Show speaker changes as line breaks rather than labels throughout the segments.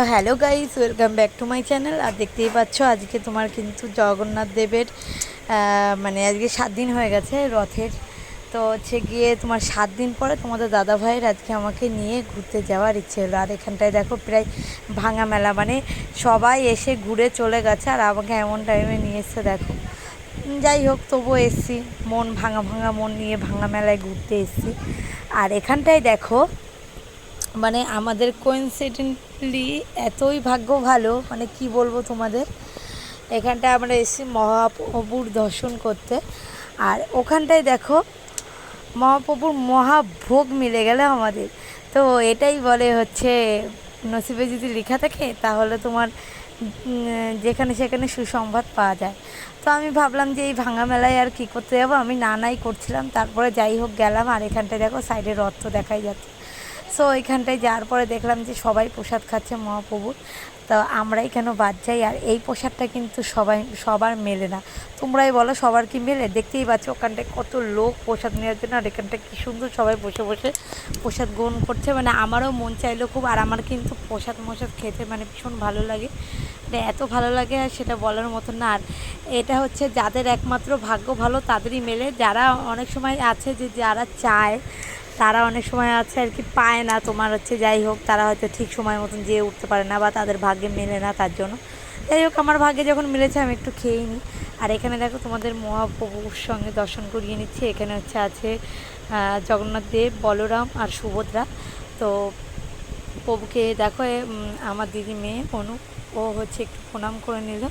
তো hello guys, welcome back to my channel. আর দেখতেই পাচ্ছ, আজকে তোমার কিন্তু জগন্নাথ দেবের মানে আজকে সাত দিন হয়ে গেছে রথের। তো হচ্ছে গিয়ে তোমার সাত দিন পরে তোমাদের দাদা ভাইয়ের আজকে আমাকে নিয়ে ঘুরতে যাওয়ার ইচ্ছে হলো। আর এখানটায় দেখো প্রায় ভাঙা মেলা মানে সবাই এসে ঘুরে চলে গেছে, আর আমাকে এমন টাইমে নিয়ে এসছে, দেখো। যাই হোক, তবুও এসছি, মন ভাঙা ভাঙা মন নিয়ে ভাঙা মেলায় ঘুরতে এসছি। আর এখানটায় দেখো মানে আমাদের কোইন্সিডেন্টলি এতই ভাগ্য ভালো মানে কি বলব তোমাদের? এখানটায় আমরা এসেছি মহাপ্রভুর দর্শন করতে। আর ওখানটায় দেখো, মহাপ্রভুর মহাভোগ মিলে গেলে আমাদের। তো এটাই বলে হচ্ছে, নসিবে যদি লেখা থাকে, তাহলে তোমার যেখানে সেখানে সুসংবাদ পাওয়া যায়। তো আমি ভাবলাম যে এই ভাঙা মেলায় আর কি করতে যাব? আমি না নাই করছিলাম, তারপরে যাই হোক গেলাম, আর এখানটায় দেখো সাইডে রথ তো দেখাই যাচ্ছে। সো এখানটায় যাওয়ার পরে দেখলাম যে সবাই প্রসাদ খাচ্ছে মহাপ্রভুর। তো আমরাই কেন বাদ যাই আর এই প্রসাদটা কিন্তু সবাই, সবার মেলে না। তোমরাই বলো সবার কি মেলে? দেখতেই পাচ্ছ ওখানটায় কত লোক প্রসাদ নেওয়ার জন্য আর এখানটায় কী সুন্দর সবাই বসে বসে প্রসাদ গ্রহণ করছে। মানে আমারও মন চাইলো খুব আর আমার কিন্তু প্রসাদ মশাদ খেতে মানে ভীষণ ভালো লাগে। মানে এত ভালো লাগে আর সেটা বলার মতো না। আর এটা হচ্ছে যাদের একমাত্র ভাগ্য ভালো তাদেরই মেলে। যারা অনেক সময় আছে যে যারা চায় তারা অনেক সময় আছে আর কি পায় না, তোমার হচ্ছে যাই হোক, তারা হয়তো ঠিক সময় মতন যেয়ে উঠতে পারে না বা তাদের ভাগ্যে মেলে না তার জন্য। যাই হোক, আমার ভাগ্যে যখন মিলেছে আমি একটু খেয়েই নিই। আর এখানে দেখো তোমাদের মহাপ্রভুর সঙ্গে দর্শন করিয়ে নিচ্ছি। এখানে হচ্ছে আছে জগন্নাথ দেব, বলরাম আর সুভদ্রা। তো প্রভুকে দেখো আমার দিদি মেয়ে অনু, ও হচ্ছে একটু প্রণাম করে নিল।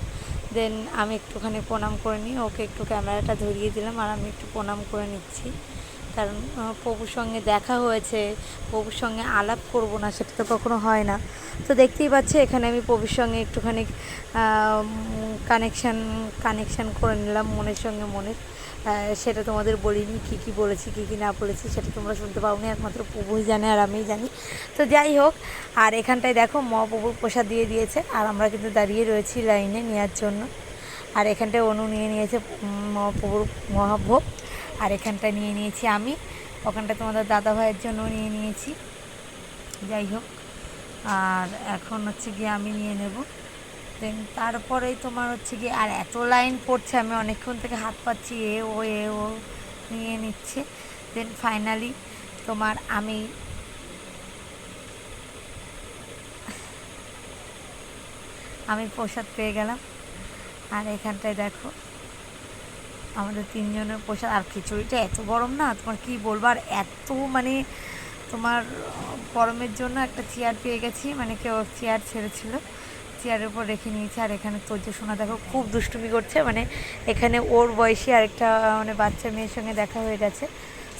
দেন আমি একটুখানি প্রণাম করে নিই, ওকে একটু ক্যামেরাটা ধরিয়ে দিলাম আর আমি একটু প্রণাম করে নিচ্ছি। কারণ প্রভুর সঙ্গে দেখা হয়েছে, প্রভুর সঙ্গে আলাপ করব না, সেটা তো কখনো হয় না। তো দেখতেই পাচ্ছি, এখানে আমি প্রভুর সঙ্গে একটুখানি কানেকশান কানেকশান করে নিলাম মনের সঙ্গে মনের। সেটা তোমাদের বলিনি, কী কী বলেছি, কী কী না বলেছি, সেটা তোমরা শুনতে পাও পাওনি, একমাত্র প্রভুই জানে আর আমিই জানি। তো যাই হোক, আর এখানটায় দেখো, মহাপ্রভুর প্রসাদ দিয়ে দিয়েছে, আর আমরা কিন্তু দাঁড়িয়ে রয়েছি লাইনে নেওয়ার জন্য। আর এখানটায় অনু নিয়ে নিয়েছে মহাপ্রভুর মহাভোগ। আর এখানটায় নিয়ে নিয়েছি আমি। ওখানটা তোমাদের দাদা ভাইয়ের জন্য নিয়ে নিয়েছি। যাই হোক, আর এখন হচ্ছে গিয়ে আমি নিয়ে নেব। দেন তারপরেই তোমার হচ্ছে গিয়ে, আর এত লাইন পড়ছে, আমি অনেকক্ষণ থেকে হাত পাচ্ছি, এ ও এ ও নিয়ে নিচ্ছে। দেন ফাইনালি তোমার আমি আমি প্রসাদ পেয়ে গেলাম। আর এখানটায় দেখো আমাদের তিনজনের প্রসাদ আর খিচুড়িটা এত গরম না, তোমার কি বলব? আর এত মানে তোমার গরমের জন্য একটা চেয়ার পেয়ে গেছি মানে কেউ চেয়ার ছেড়েছিল। চেয়ারের উপর রেখে নিয়েছে, আর এখানে তোর্য সোনা দেখো, খুব দুষ্টুমি করছে মানে এখানে ওর বয়সী আরেকটা মানে বাচ্চা মেয়ের সঙ্গে দেখা হয়ে গেছে।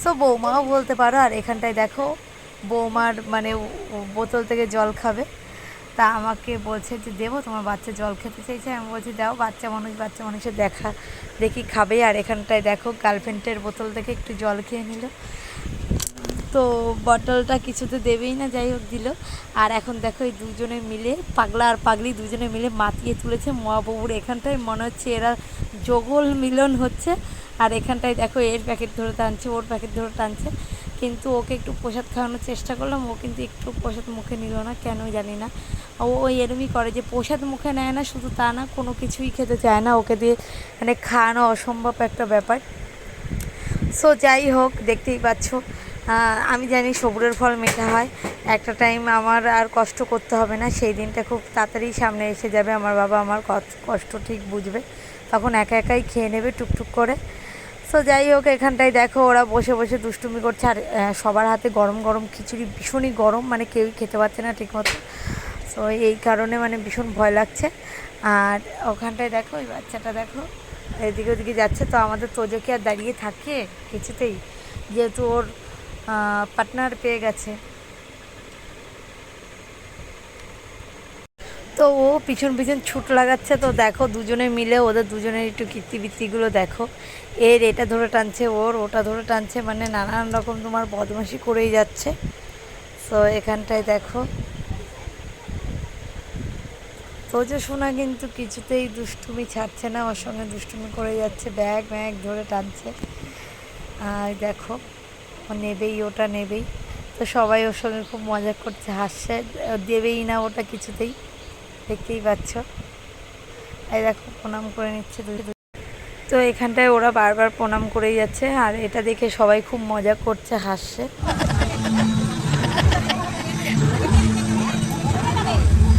সো বৌমাও বলতে পারো, আর এখানটায় দেখো, বৌমার মানে বোতল থেকে জল খাবে। তা আমাকে বলছে যে, দেবো, তোমার বাচ্চা জল খেতে চাইছে। আমি বলছি, দাও, বাচ্চা মানুষ, বাচ্চা মানুষের দেখা, দেখি খাবে। আর এখানটায় দেখো, গার্লফ্রেন্ডের বোতল থেকে একটু জল খেয়ে নিল। তো বটলটা কিছুতে দেবেই না, যাই হোক দিল। আর এখন দেখো, এই দুজনে মিলে পাগলা আর পাগলি দুজনে মিলে মাতিয়ে তুলেছে মহাবাবুর এখানটায়। মনে হচ্ছে এরা যোগল মিলন হচ্ছে। আর এখানটায় দেখো, এর প্যাকেট ধরে টানছে, ওর প্যাকেট ধরে টানছে। কিন্তু ওকে একটু প্রসাদ খাওয়ানোর চেষ্টা করলাম। ও কিন্তু একটু প্রসাদ মুখে নিল না, কেন জানি না। ও ওই এরমই করে যে প্রসাদ মুখে নেয় না, শুধু তা না, কোনো কিছুই খেতে চায় না। ওকে দিয়ে মানে খাওয়ানো অসম্ভব একটা ব্যাপার। সো যাই হোক, দেখতেই পাচ্ছ আমি জানি সবুরের ফল মেঠা হয়। একটা টাইম আমার আর কষ্ট করতে হবে না। সেই দিনটা খুব তাড়াতাড়ি সামনে এসে যাবে। আমার বাবা আমার কষ্ট ঠিক বুঝবে। তখন একা একাই খেয়ে নেবে টুকটুক করে। সো যাই হোক এখানটায় দেখো, ওরা বসে বসে দুষ্টুমি করছে। আর সবার হাতে গরম গরম খিচুড়ি, ভীষণই গরম মানে কেউই খেতে পারছে না ঠিকমতো। সো এই কারণে মানে ভীষণ ভয় লাগছে। আর ওখানটায় দেখো ওই বাচ্চাটা দেখো, এদিকে ওদিকে যাচ্ছে। তো আমাদের তোজো কি আর দাঁড়িয়ে থাকে কিছুতেই। যেহেতু ওর পার্টনার পেয়ে গেছে। ও পিছন পিছন ছুট লাগাচ্ছে, তো দেখো দুজনে মিলে, ওদের দুজনের একটু কীর্তিবৃত্তিগুলো দেখো। এর এটা ধরে টানছে, ওর ওটা ধরে টানছে মানে নানান রকম তোমার বদমাশি করেই যাচ্ছে। তো এখানটায় দেখো। তোজো সোনা কিন্তু কিছুতেই দুষ্টুমি ছাড়ছে না, ওর সঙ্গে দুষ্টুমি করে যাচ্ছে, ব্যাগ ব্যাগ ধরে টানছে। আর দেখো, ও নেবেই, ওটা নেবেই। তো সবাই ওর সঙ্গে খুব মজা করছে, হাসছে, দেবেই না ওটা কিছুতেই। দেখতেই পাচ্ছ। এই দেখো প্রণাম করে নিচ্ছে। তো এখানটায় ওরা বারবার প্রণাম করেই যাচ্ছে আর এটা দেখে সবাই খুব মজা করছে হাসছে।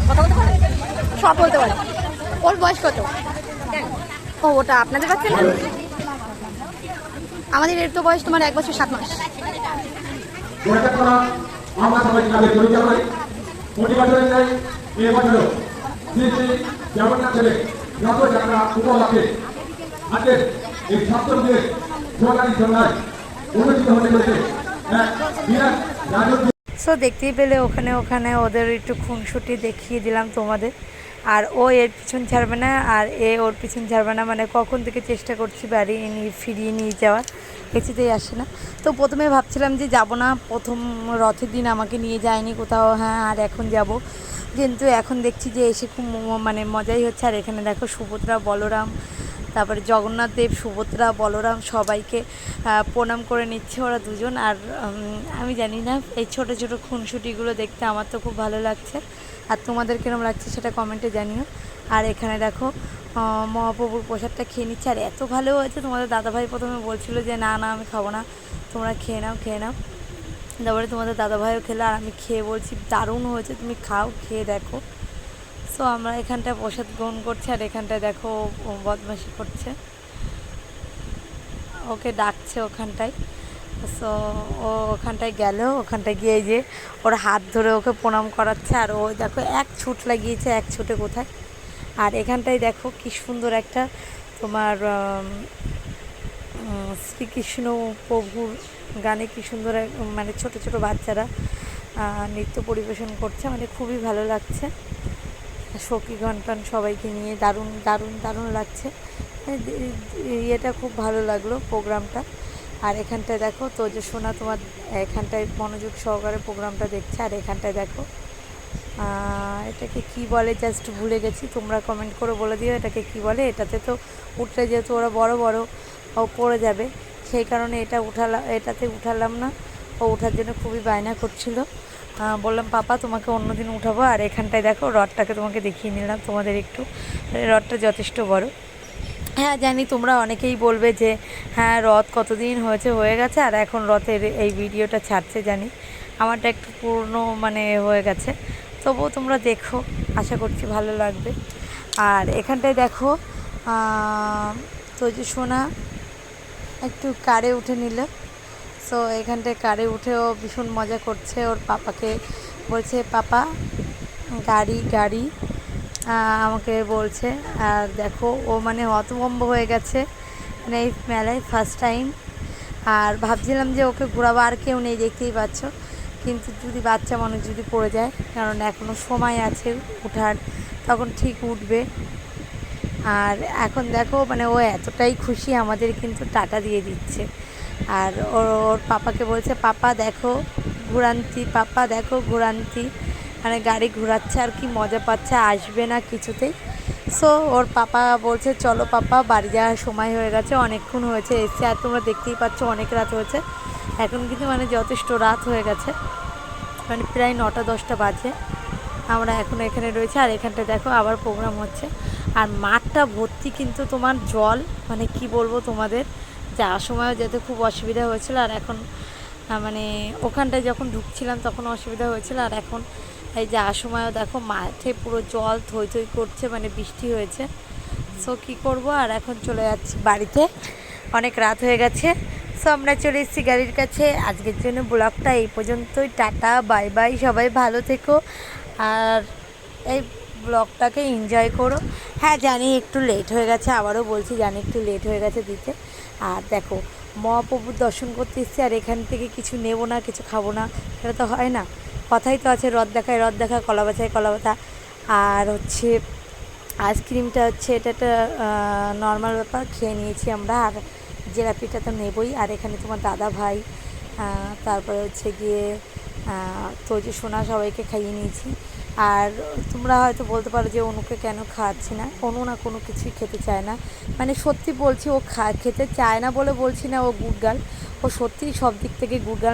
কথা বলতে পারে? সব বলতে পারে। ওর বয়স কত? ও ওটা আপনাদের বাচ্চা না? আমাদের এর তো বয়স তোমার এক বছর সাত মাস।
আমরা তাদের পরীক্ষা করি। প্রতি বছরের
সো দেখতেই পেলে ওখানে ওখানে ওদের একটু খুনসুটি দেখিয়ে দিলাম তোমাদের। আর ও এর পিছন ছাড়বে না, আর এ ওর পিছন ছাড়বে না। মানে কখন থেকে চেষ্টা করছি বাড়ি নিয়ে, ফিরিয়ে নিয়ে যাওয়ার, কিছুতেই আসে না। তো প্রথমে ভাবছিলাম যে যাব না, প্রথম রথের দিন আমাকে নিয়ে যায়নি কোথাও। হ্যাঁ আর এখন যাব। কিন্তু এখন দেখছি যে এসে খুব মানে মজাই হচ্ছে। আর এখানে দেখো সুভদ্রা, বলরাম, তারপরে জগন্নাথ দেব, সুভদ্রা, বলরাম সবাইকে প্রণাম করে নিচ্ছে ওরা দুজন। আর আমি জানি না, এই ছোট ছোট খুনসুটিগুলো দেখতে আমার তো খুব ভালো লাগছে। আর তোমাদের কিরম লাগছে সেটা কমেন্টে জানিও। আর এখানে দেখো মহাপ্রভুর প্রসাদটা খেয়ে নিচ্ছে। আর এত ভালো হয়েছে, তোমাদের দাদাভাই প্রথমে বলছিল যে, না না, আমি খাব না। তোমরা খেয়ে নাও খেয়ে নাও। তারপরে তোমাদের দাদাভাইও খেলো আর আমি খেয়ে বলছি, দারুণ হয়েছে, তুমি খাও, খেয়ে দেখো। সো আমরা এখানটায় প্রসাদ গ্রহণ করছি আর এখানটায় দেখো ও বদমাশি করছে। ওকে ডাকছে ওখানটায়। সো ও ওখানটায় গেল, ওখানটায় গিয়ে যে ওর হাত ধরে ওকে প্রণাম করাচ্ছে আর ও দেখো এক ছুট লাগিয়েছে, এক ছুটে কোথায়? আর এখানটায় দেখো কি সুন্দর একটা তোমার শ্রীকৃষ্ণ প্রভুর গানে কি সুন্দর মানে ছোট ছোট বাচ্চারা নৃত্য পরিবেশন করছে মানে খুবই ভালো লাগছে। সখী ঘন্টন সবাইকে নিয়ে দারুণ দারুণ দারুণ লাগছে। ইয়েটা খুব ভালো লাগল প্রোগ্রামটা। আর এখানটায় দেখো তো যে শোনা তোমার, এখানটায় মনোযোগ সহকারে প্রোগ্রামটা দেখছে, আর এখানটায় দেখো এটাকে কি বলে জাস্ট ভুলে গেছি, তোমরা কমেন্ট করে বলে দিও এটাকে কি বলে, এটাতে তো উঠলে যেহেতু ওরা বড় বড় পড়ে যাবে। সেই কারণে এটা উঠালাম এটাতে উঠালাম না। ও ওঠার জন্য খুবই বায়না করছিল। বললাম, পাপা, তোমাকে অন্যদিন উঠাবো। আর এখানটায় দেখো, রডটাকে তোমাকে দেখিয়ে নিলাম তোমাদের একটু। রডটা যথেষ্ট বড়। হ্যাঁ জানি তোমরা অনেকেই বলবে যে হ্যাঁ রথ কতদিন হয়েছে, হয়ে গেছে, আর এখন রথের এই ভিডিওটা ছাড়ছে, জানি। আমারটা একটু পুরনো মানে হয়ে গেছে। তবুও তোমরা দেখো, আশা করছি ভালো লাগবে। আর এখানটায় দেখো তো যে সোনা একটু কারে উঠে নিল। সো এখানটায় কারে উঠেও ভীষণ মজা করছে। ওর পাপাকে বলছে, পাপা, গাড়ি গাড়ি। আমাকে বলছে আর দেখো, ও মানে হতভম্ব হয়ে গেছে। মানে এই মেলায় ফার্স্ট টাইম আর ভাবছিলাম যে ওকে ঘোরাবো, আর কেউ নেই, দেখতেই পাচ্ছ। কিন্তু যদি বাচ্চা মানুষ যদি পড়ে যায়, কারণ এখনও সময় আছে উঠার, তখন ঠিক উঠবে। আর এখন দেখো মানে ও এতটাই খুশি আমাদের কিন্তু টাটা দিয়ে দিচ্ছে। আর ওর ওর পাপাকে বলছে, পাপা দেখো ঘুরান্তি, পাপা দেখো ঘুরান্তি। মানে গাড়ি ঘোরাচ্ছে আর কি মজা পাচ্ছে, আসবে না কিছুতেই। সো ওর পাপা বলছে, চলো পাপা, বাড়ি যাওয়ার সময় হয়ে গেছে, অনেকক্ষণ হয়েছে, এসছে। আর তোমরা দেখতেই পাচ্ছ, অনেক রাত হয়েছে। এখন কিন্তু মানে যথেষ্ট রাত হয়ে গেছে। মানে প্রায় নটা, দশটা বাজে। আমরা এখন এখানে রয়েছে। আর এখানটা দেখো, আবার প্রোগ্রাম হচ্ছে। আর মাঠটা ভর্তি কিন্তু তোমার জল মানে কি বলব তোমাদের যাওয়ার সময়ও যেতে খুব অসুবিধা হয়েছিল আর এখন মানে ওখানটায় যখন ঢুকছিলাম তখন অসুবিধা হয়েছিল আর এখন এই যাওয়ার সময়ও দেখো মাঠে পুরো জল থই থই করছে মানে বৃষ্টি হয়েছে। সো কী করব? আর এখন চলে যাচ্ছি বাড়িতে। অনেক রাত হয়ে গেছে। সো আমরা চলে এসেছি গাড়ির কাছে। আজকের জন্য ব্লগটা এই পর্যন্তই। টাটা, বাই বাই, সবাই ভালো থেকো। আর এই ব্লগটাকে এনজয় করো। হ্যাঁ জানি একটু লেট হয়ে গেছে আবারও বলছি জানি একটু লেট হয়ে গেছে দিতে। আর দেখো মহাপ্রভুর দর্শন করতে এসেছি আর এখান থেকে কিছু নেব না কিছু খাব না সেটা তো হয় না। কথাই তো আছে রথ দেখায় রথ দেখা কলা বাছায় কলা বাতা আর হচ্ছে আইসক্রিমটা হচ্ছে এটা একটা নর্মাল ব্যাপার খেয়ে নিয়েছি আমরা। আর জিলাপিটা তো নেবই। আর এখানে তোমার দাদা ভাই তারপরে হচ্ছে গিয়ে আহ, তো যে সোনা সবাইকে খাইয়ে নিয়েছি। আর তোমরা হয়তো বলতে পারো যে অনুকে কেন খাওয়াচ্ছি না? অনু না কোনো কিছুই খেতে চায় না। মানে সত্যি বলছি, ও খা, খেতে চায় না বলে বলছি না, ও গুড গার্ল। ও সত্যিই সব দিক থেকে গুড গার্ল।